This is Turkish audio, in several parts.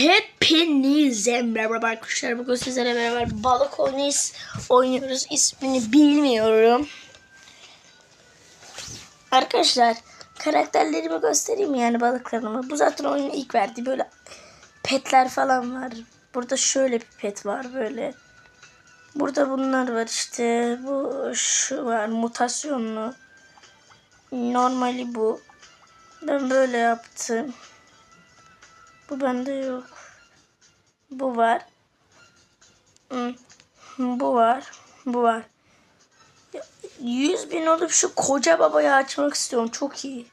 Hepinize merhaba arkadaşlar. Bugün sizlerle beraber balık oynuyoruz. oynuyoruz. İsmini bilmiyorum. Arkadaşlar karakterlerimi göstereyim yani balıklarımı. Bu zaten oyunun ilk verdiği böyle petler falan var. Burada şöyle bir pet var böyle. Burada bunlar var işte. Bu şu var mutasyonlu. Normali bu. Ben böyle yaptım. Bu bende yok. Bu var. Bu var. Bu var. Ya, 100 bin olup şu koca babayı açmak istiyorum. Çok iyi.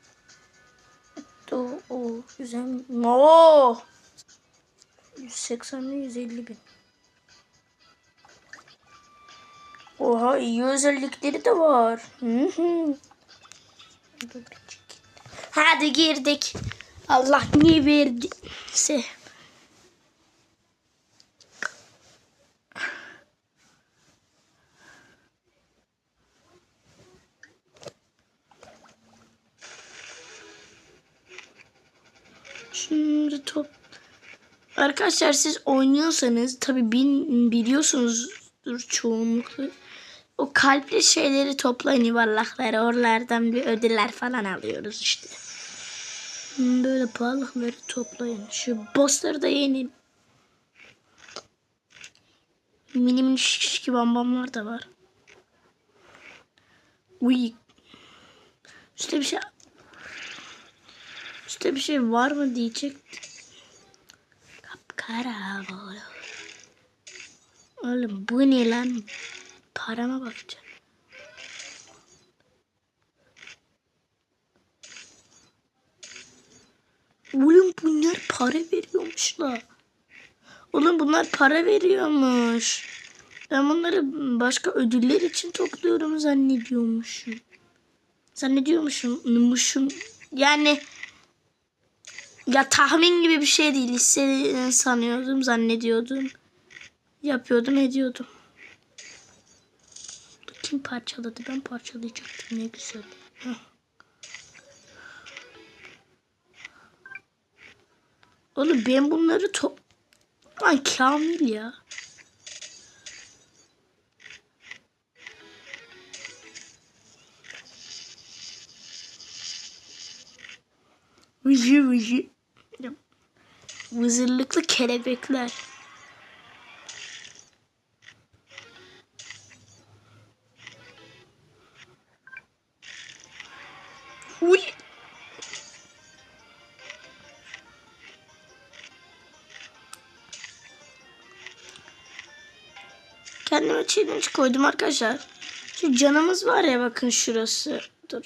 O, o güzel. Oo. 180 mi 150 bin. Oha iyi özellikleri de var. Hı hı. Hadi girdik. Allah ne verdiyse. Şimdi top. Arkadaşlar siz oynuyorsanız tabi biliyorsunuzdur çoğunlukla. O kalpli şeyleri toplayın yuvarlakları. Oralardan bir ödüller falan alıyoruz işte. Böyle balıkları toplayın. Şu bossları da yenin. Mini mini şişki bambamlar da var. Uy. Üstte bir şey Üstte bir şey var mı diyecektim. Kapkara. Oğlum bu ne lan? Parama bakacağım. Oğlum bunlar para veriyormuşlar. Oğlum bunlar para veriyormuş. Ben bunları başka ödüller için topluyorum zannediyormuşum. Zannediyormuşum. Muşum. Yani ya tahmin gibi bir şey değil. Lise sanıyordum, zannediyordum. Yapıyordum, ediyordum. Kim parçaladı? Ben parçalayacaktım. Ne güzel. Heh. Oğlum ben bunları top... Lan Kamil ya. Vıcı vıcı. Vızırlıklı kelebekler. Challenge koydum arkadaşlar. Şu canımız var ya bakın şurası. Dur.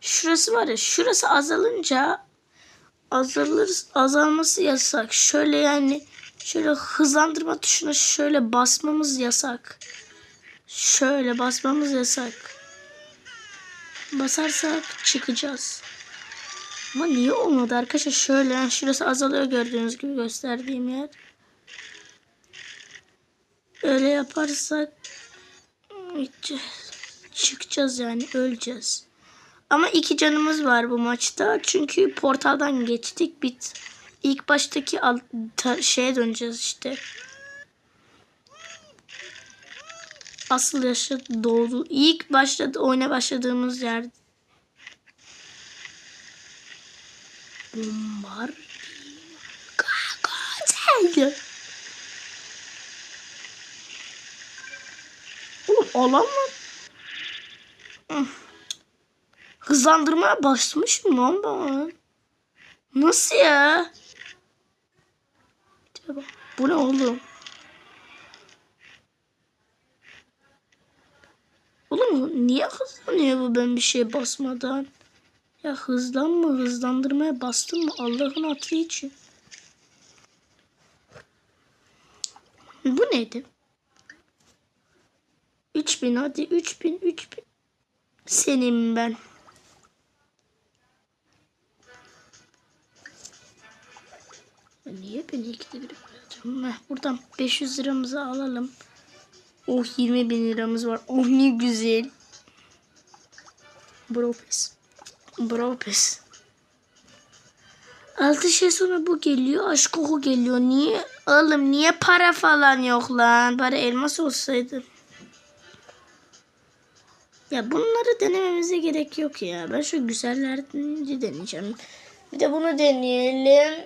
Şurası var ya şurası azalınca azalır azalması yasak. Şöyle yani şöyle hızlandırma tuşuna şöyle basmamız yasak. Şöyle basmamız yasak. Basarsak çıkacağız. Ama niye olmadı arkadaşlar? Şöyle yani şurası azalıyor gördüğünüz gibi gösterdiğim yer. Öyle yaparsak çıkacağız yani öleceğiz. Ama iki canımız var bu maçta. Çünkü portaldan geçtik. Bit. İlk baştaki ta, şeye döneceğiz işte. Asıl yaşa doğdu. İlk başladı oyuna başladığımız yer. Bombar. Gagazel. Mı? Hızlandırmaya başlamışım lan ben. Nasıl ya? Bu ne oğlum? Oğlum niye hızlanıyor bu ben bir şey basmadan? Ya hızlanma hızlandırmaya bastın mı Allah'ın hatırı için. Bu neydi? 3000 hadi 3000 3000. Senin ben. Niye beni ikide bir bırakıyorum? Buradan 500 liramızı alalım. Oh 20 bin liramız var. Oh ne güzel. Bro pes. Bro pes. Altı şey sonra bu geliyor. Aşk koku geliyor. Niye? Oğlum niye para falan yok lan? Bari elmas olsaydı. Ya bunları denememize gerek yok ya. Ben şu güzellerini deneyeceğim. Bir de bunu deneyelim.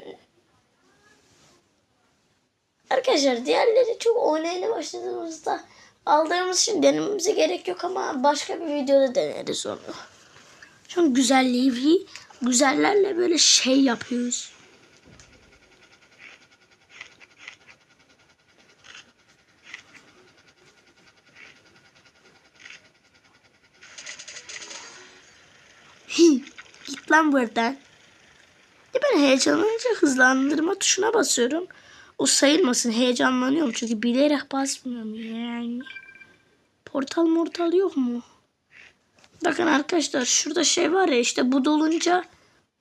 Arkadaşlar diğerleri çok oynayana başladığımızda aldığımız için denememize gerek yok ama başka bir videoda deneriz onu. Şu güzelliği güzellerle böyle şey yapıyoruz. Lan buradan. Ya ben heyecanlanınca hızlandırma tuşuna basıyorum. O sayılmasın heyecanlanıyorum çünkü bilerek basmıyorum yani. Portal mortal yok mu? Bakın arkadaşlar şurada şey var ya işte bu dolunca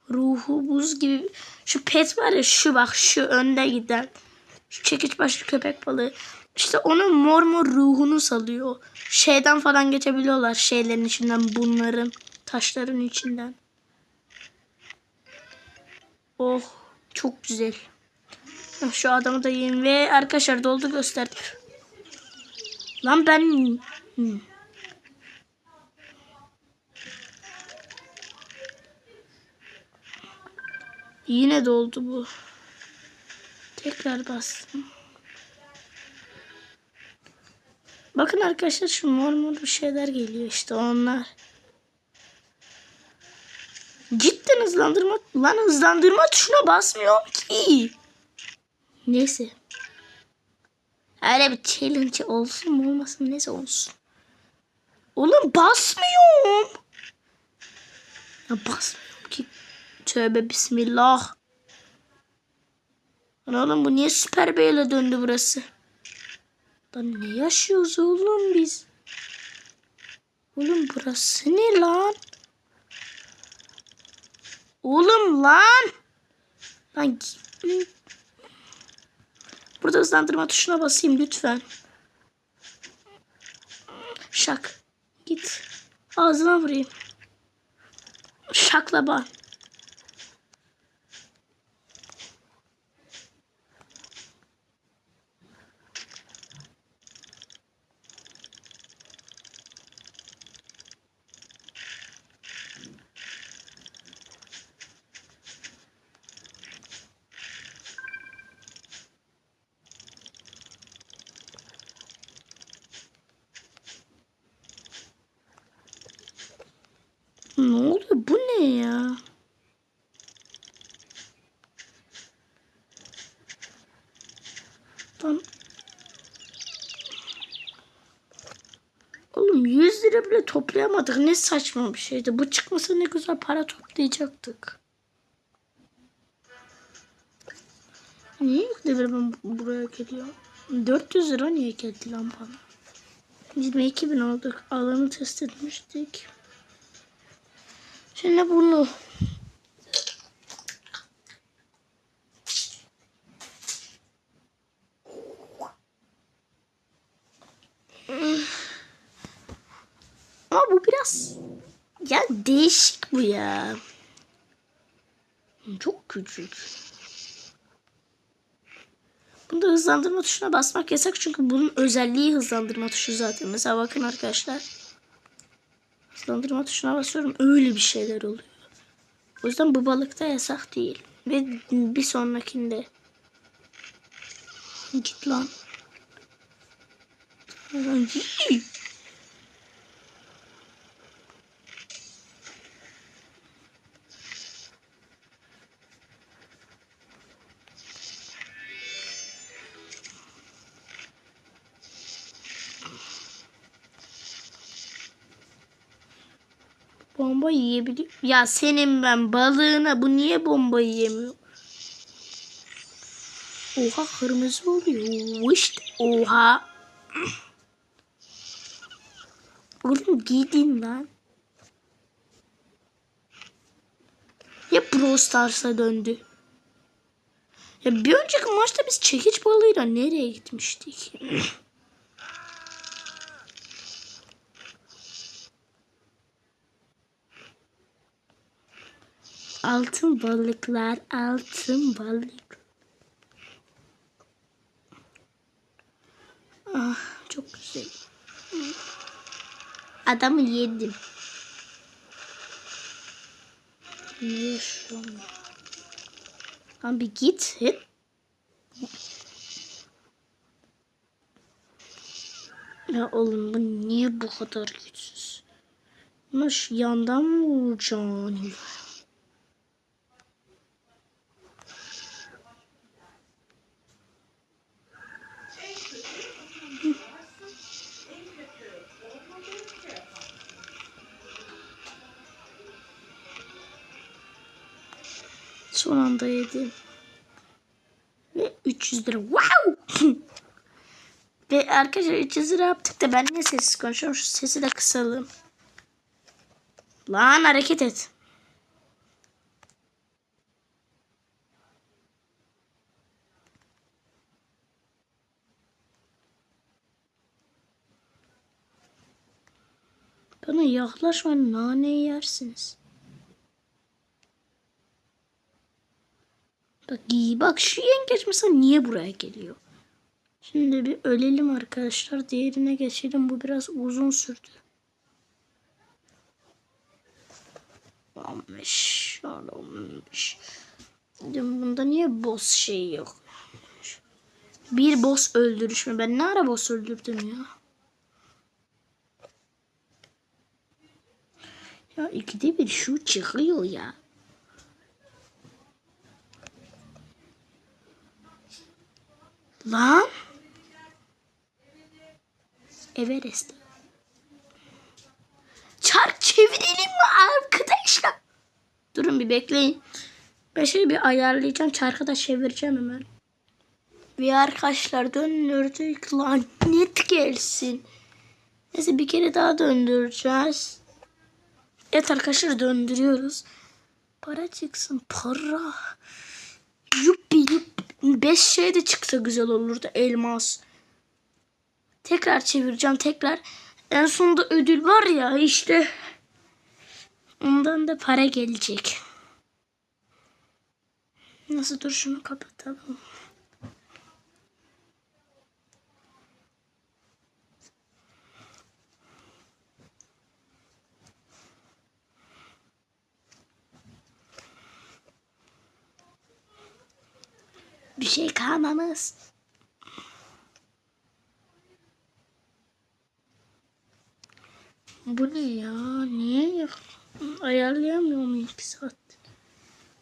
ruhu buz gibi şu pet var ya şu bak şu önde giden şu çekiç başlı köpek balığı işte onun mor mor ruhunu salıyor. Şeyden falan geçebiliyorlar şeylerin içinden bunların taşların içinden. Oh çok güzel. Heh, Şu adamı da yiyin ve arkadaşlar doldu gösterdim. Lan ben Hmm. Yine doldu bu. Tekrar bastım. Bakın arkadaşlar şu mor mor bir şeyler geliyor işte onlar. Cidden hızlandırma lan hızlandırma tuşuna basmıyor ki. Neyse. Öyle bir challenge olsun mu olmasın neyse olsun. Oğlum basmıyorum. Ya basmıyorum ki. Tövbe bismillah. Lan oğlum bu niye süper beyle döndü burası? Lan ne yaşıyoruz oğlum biz? Oğlum burası ne lan? Oğlum lan. Lan Burada hızlandırma tuşuna basayım lütfen. Şak. Git. Ağzına vurayım. Şakla bak. Ne oluyor? Bu ne ya? Lan. Oğlum 100 lira bile toplayamadık. Ne saçma bir şeydi. Bu çıkmasa ne güzel para toplayacaktık. Niye yükledir ben buraya geliyorum? 400 lira niye geldi lan bana? 22 bin. Alanı test etmiştik. Şimdi bunu Ama bu biraz ya değişik bu ya. Çok küçük. Bunda hızlandırma tuşuna basmak yasak çünkü bunun özelliği hızlandırma tuşu zaten. Mesela bakın arkadaşlar. Hızlandırma tuşuna basıyorum öyle bir şeyler oluyor. O yüzden bu balıkta yasak değil. Ve bir sonrakinde. Git lan. Bomba yiyebiliyor. Ya senin ben balığına bu niye bomba yiyemiyor? Oha kırmızı oluyor. İşte oha. Oğlum gidin lan. Ya Brawl Stars'a döndü. Ya bir önceki maçta biz çekiç balığıyla nereye gitmiştik? Altın balıklar, altın balık. Ah, çok güzel. Adamı yedim. Lan bir git. Hep. Ya oğlum bu niye bu kadar güçsüz? Şu yandan mı vuracaksın? 300 lira. Wow! Ve arkadaşlar 300 lira yaptık da ben niye sessiz konuşuyorum? Şu sesi de kısalım. Lan hareket et. Bana yaklaşma nane yersiniz. Bak bak şu yengeç mesela niye buraya geliyor? Şimdi bir ölelim arkadaşlar. Diğerine geçelim. Bu biraz uzun sürdü. 15. Şöyle 15. Şimdi bunda niye boss şey yok? Bir boss öldürüş mü? Ben ne ara boss öldürdüm ya? Ya ikide bir şu çıkıyor ya. Lan. Everest. Çark çevirelim mi arkadaşlar? Durun bir bekleyin. Ben şöyle bir ayarlayacağım. Çarkı da çevireceğim hemen. Ve arkadaşlar döndürdük. Lan net gelsin. Neyse bir kere daha döndüreceğiz. Evet arkadaşlar döndürüyoruz. Para çıksın para. Yuppi yuppi. Beş şey de çıksa güzel olurdu. Elmas. Tekrar çevireceğim tekrar. En sonunda ödül var ya işte. Ondan da para gelecek. Nasıl dur şunu kapatalım. Bir şey kalmamız. Bu ne ya? Niye ya? Ayarlayamıyor muyum iki saat?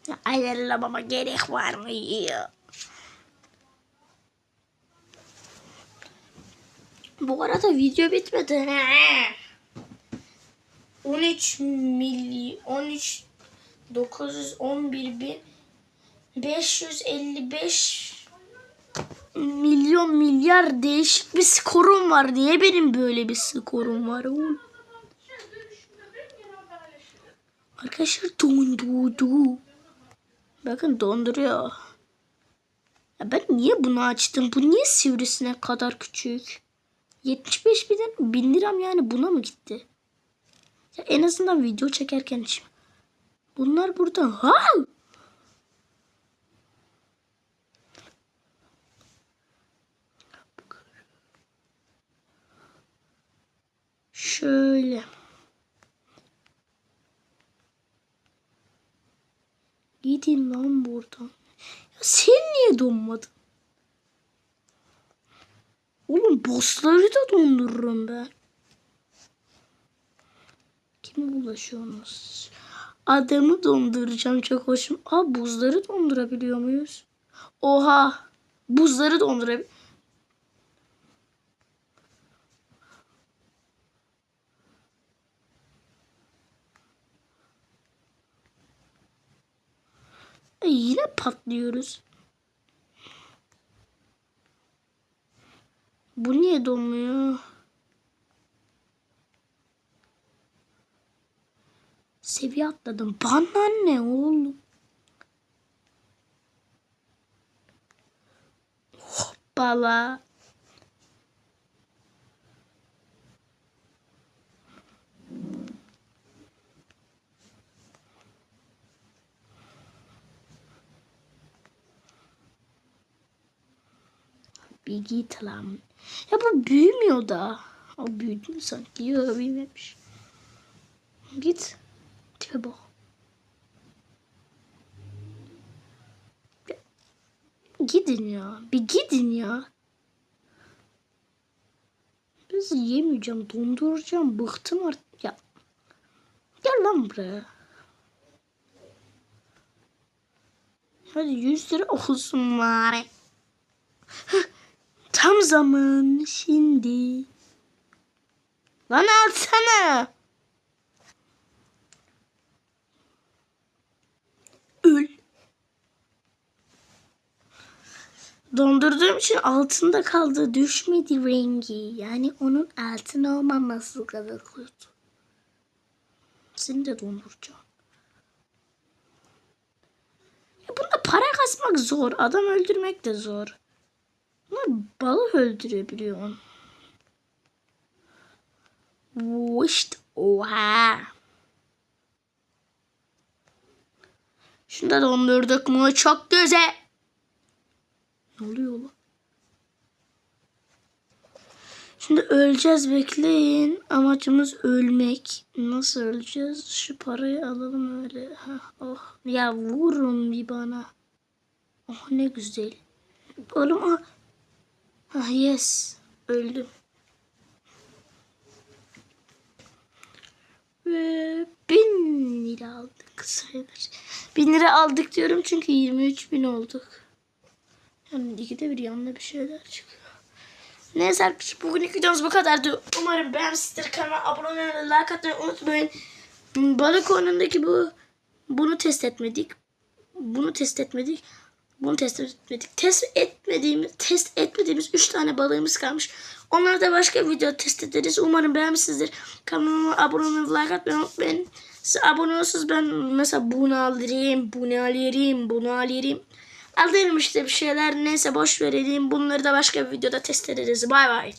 Ya ayarlamama gerek var mı ya? Bu arada video bitmedi. He. 13 milyon 13 911 bin 555 milyon milyar değişik bir skorum var. Niye benim böyle bir skorum var oğlum? Arkadaşlar dondu. Bakın donduruyor. Ya ben niye bunu açtım? Bu niye sivrisine kadar küçük? 75 bin, bin liram yani buna mı gitti? Ya en azından video çekerken için. Bunlar burada. Ha! Şöyle. Gidin lan buradan. Ya sen niye donmadın? Oğlum bossları da dondururum ben. Kime bulaşıyorsunuz? Adamı donduracağım çok hoşum. Aa buzları dondurabiliyor muyuz? Oha. Buzları dondurabiliyor. Yine patlıyoruz. Bu niye donmuyor? Seviye atladım. Bana ne oğlum? Hoppala. Bir git lan. Ya bu büyümüyor da. O büyüdü mü sanki? Yok büyümemiş. Git. Tipe bak. Gidin ya. Bir gidin ya. Biz yemeyeceğim. Donduracağım. Bıktım artık. Ya. Gel lan buraya. Hadi 100 lira olsun bari. Tam zaman şimdi. Lan alsana. Öl. Dondurduğum için altında kaldı. Düşmedi rengi. Yani onun altın olmaması kadar kötü. Seni de donduracağım. Ya bunda para kasmak zor. Adam öldürmek de zor. Ama balık öldürebiliyorsun. Vışt. Oha. Şunu da dondurduk mu? Çok güzel. Ne oluyor lan? Şimdi öleceğiz bekleyin. Amacımız ölmek. Nasıl öleceğiz? Şu parayı alalım öyle. Hah, oh. Ya vurun bir bana. Oh ne güzel. Oğlum ah. Ah yes. Öldüm. Ve bin lira aldık sayılır. Bin lira aldık diyorum çünkü 23 bin olduk. Yani ikide bir yanına bir şeyler çıkıyor. Neyse arkadaşlar bugünkü videomuz bu kadardı. Umarım beğenmişsinizdir. Kanalıma abone olmayı, like atmayı unutmayın. Balık oyunundaki bu bunu test etmedik. Bunu test etmedik. Bunu test etmedik. Test etmediğimiz, test etmediğimiz 3 tane balığımız kalmış. Onları da başka bir video test ederiz. Umarım beğenmişsinizdir. Kanalıma abone olmayı, like atmayı unutmayın. Siz abone olursanız ben mesela bunu alırım, bunu alırım, bunu alırım. Alırım işte bir şeyler. Neyse boş verelim. Bunları da başka bir videoda test ederiz. Bay bay.